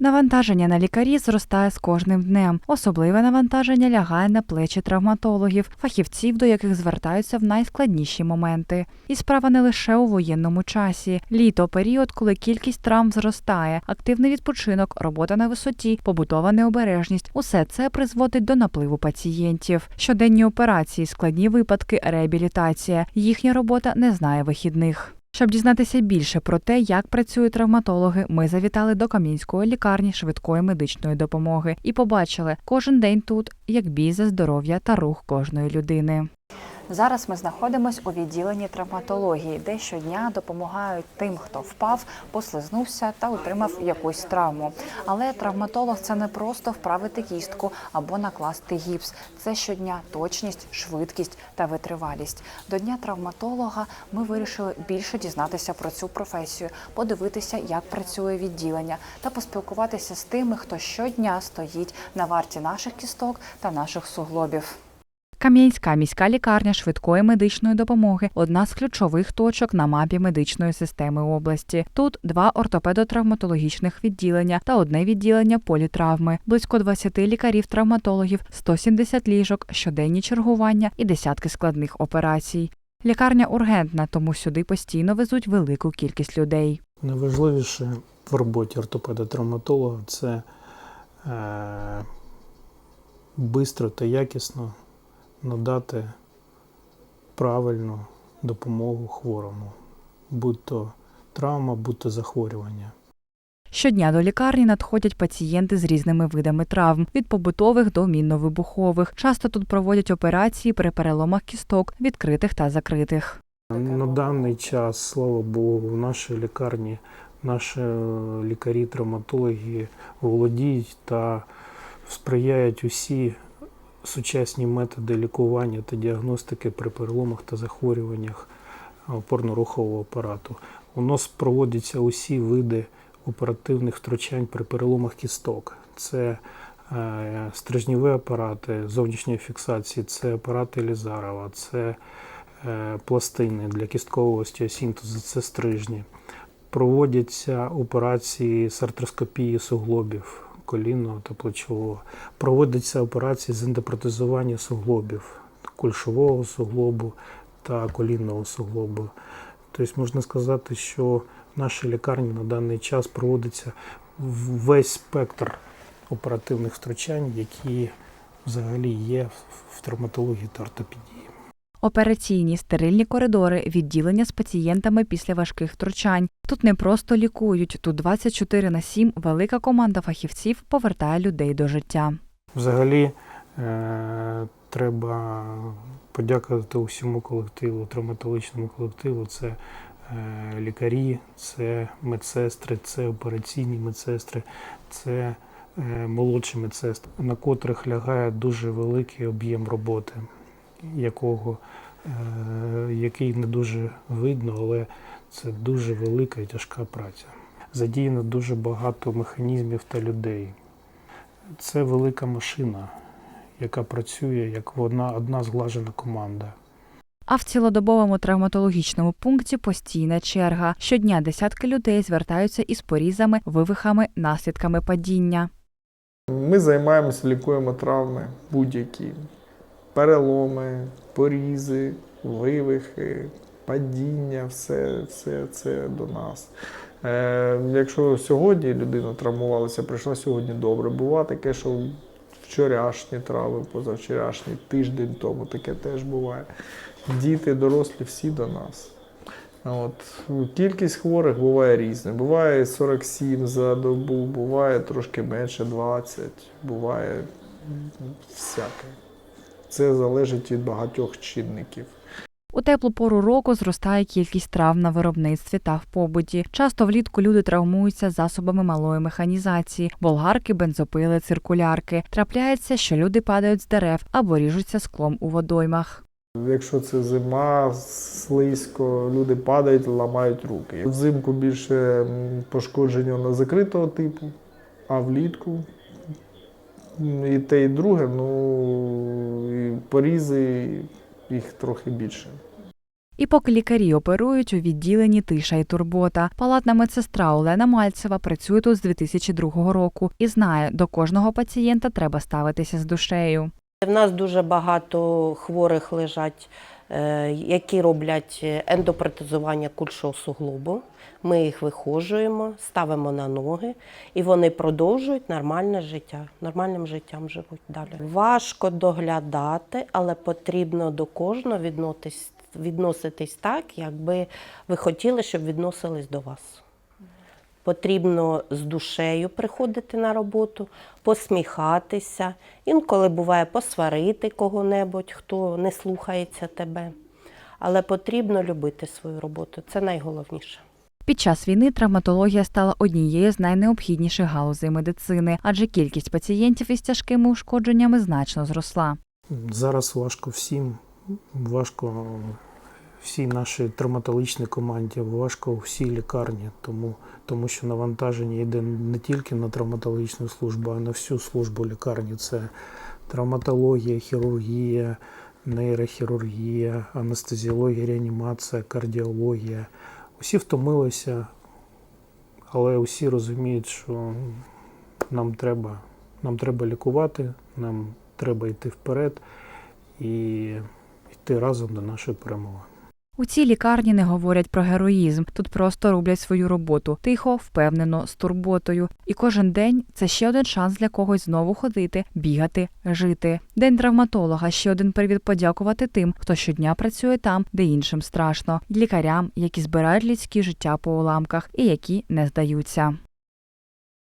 Навантаження на лікарі зростає з кожним днем. Особливе навантаження лягає на плечі травматологів, фахівців, до яких звертаються в найскладніші моменти. І справа не лише у воєнному часі. Літо період, коли кількість травм зростає, активний відпочинок, робота на висоті, побутова необережність усе це призводить до напливу пацієнтів. Щоденні операції, складні випадки, реабілітація. Їхня робота не знає вихідних. Щоб дізнатися більше про те, як працюють травматологи, ми завітали до Кам'янської лікарні швидкої медичної допомоги і побачили кожен день тут як бій за здоров'я та рух кожної людини. Зараз ми знаходимося у відділенні травматології, де щодня допомагають тим, хто впав, послизнувся та отримав якусь травму. Але травматолог це не просто вправити кістку або накласти гіпс. Це щодня точність, швидкість та витривалість. До дня травматолога ми вирішили більше дізнатися про цю професію, подивитися, як працює відділення, та поспілкуватися з тими, хто щодня стоїть на варті наших кісток та наших суглобів. Кам'янська міська лікарня швидкої медичної допомоги одна з ключових точок на мапі медичної системи області. Тут два ортопедо-травматологічних відділення та одне відділення політравми, близько 20 лікарів-травматологів, 170 ліжок, щоденні чергування і десятки складних операцій. Лікарня ургентна, тому сюди постійно везуть велику кількість людей. Найважливіше в роботі ортопеда-травматолога це е, бистро та якісно надати правильну допомогу хворому, будь то травма, будь то захворювання. Щодня до лікарні надходять пацієнти з різними видами травм від побутових до мінно-вибухових. Часто тут проводять операції при переломах кісток, відкритих та закритих. На даний час, слава Богу, в нашій лікарні наші лікарі-травматологи володіють та сприяють усі сучасні методи лікування та діагностики при переломах та захворюваннях опорно-рухового апарату. У нас проводяться усі види оперативних втручань при переломах кісток. Це е, апарати зовнішньої фіксації, це апарати Лізарова, це е, пластини для кісткового остеосінтезу, це стрижні. Проводяться операції з артроскопії суглобів колінного та плечового. Проводяться операції з ендопротезування суглобів, кульшового суглобу та колінного суглобу. Тобто можна сказати, що в нашій лікарні на даний час проводиться весь спектр оперативних втручань, які взагалі є в травматології та ортопедії. Операційні стерильні коридори, відділення з пацієнтами після важких втручань. Тут не просто лікують, тут 24 на 7 велика команда фахівців повертає людей до життя. Взагалі е, треба подякувати усьому колективу, травматологічному колективу. Це е, лікарі, це медсестри, це операційні медсестри, це е, молодші медсестри, на котрих лягає дуже великий об'єм роботи, якого, е, який не дуже видно, але це дуже велика і тяжка праця. Задіяно дуже багато механізмів та людей. Це велика машина, яка працює як одна, одна зглажена команда. А в цілодобовому травматологічному пункті постійна черга. Щодня десятки людей звертаються із порізами, вивихами, наслідками падіння. Ми займаємося, лікуємо травми будь-які. Переломи, порізи, вивихи, падіння, все, все це до нас. Е, якщо сьогодні людина травмувалася, прийшла сьогодні добре. Буває таке, що вчорашні травми, позавчорашні, тиждень тому таке теж буває. Діти, дорослі, всі до нас. От. Кількість хворих буває різна. Буває 47 за добу, буває трошки менше 20, буває всяке. Це залежить від багатьох чинників. У теплу пору року зростає кількість травм на виробництві та в побуті. Часто влітку люди травмуються засобами малої механізації, болгарки, бензопили, циркулярки. Трапляється, що люди падають з дерев або ріжуться склом у водоймах. Якщо це зима, слизько, люди падають, ламають руки. Взимку більше пошкодження на закритого типу, а влітку і те, і друге, ну і порізи їх трохи більше. І поки лікарі оперують у відділенні тиша і турбота, палатна медсестра Олена Мальцева працює тут з 2002 року і знає, до кожного пацієнта треба ставитися з душею. В нас дуже багато хворих лежать, які роблять ендопротезування кульшого суглобу. Ми їх вихожуємо, ставимо на ноги, і вони продовжують нормальне життя, нормальним життям живуть далі. Важко доглядати, але потрібно до кожного відноситись, відноситись так, якби ви хотіли, щоб відносились до вас. Потрібно з душею приходити на роботу, посміхатися. Інколи буває посварити кого-небудь, хто не слухається тебе. Але потрібно любити свою роботу. Це найголовніше. Під час війни травматологія стала однією з найнеобхідніших галузей медицини, адже кількість пацієнтів із тяжкими ушкодженнями значно зросла. Зараз важко всім, важко всій нашій травматологічній команді, важко всій лікарні, тому, тому що навантаження йде не тільки на травматологічну службу, а на всю службу лікарні. Це травматологія, хірургія, нейрохірургія, анестезіологія, реанімація, кардіологія. Усі втомилися, але усі розуміють, що нам треба, нам треба лікувати, нам треба йти вперед і йти разом до нашої перемоги. У цій лікарні не говорять про героїзм. Тут просто роблять свою роботу тихо, впевнено, з турботою. І кожен день це ще один шанс для когось знову ходити, бігати, жити. День травматолога ще один привід подякувати тим, хто щодня працює там, де іншим страшно, лікарям, які збирають людські життя по уламках і які не здаються.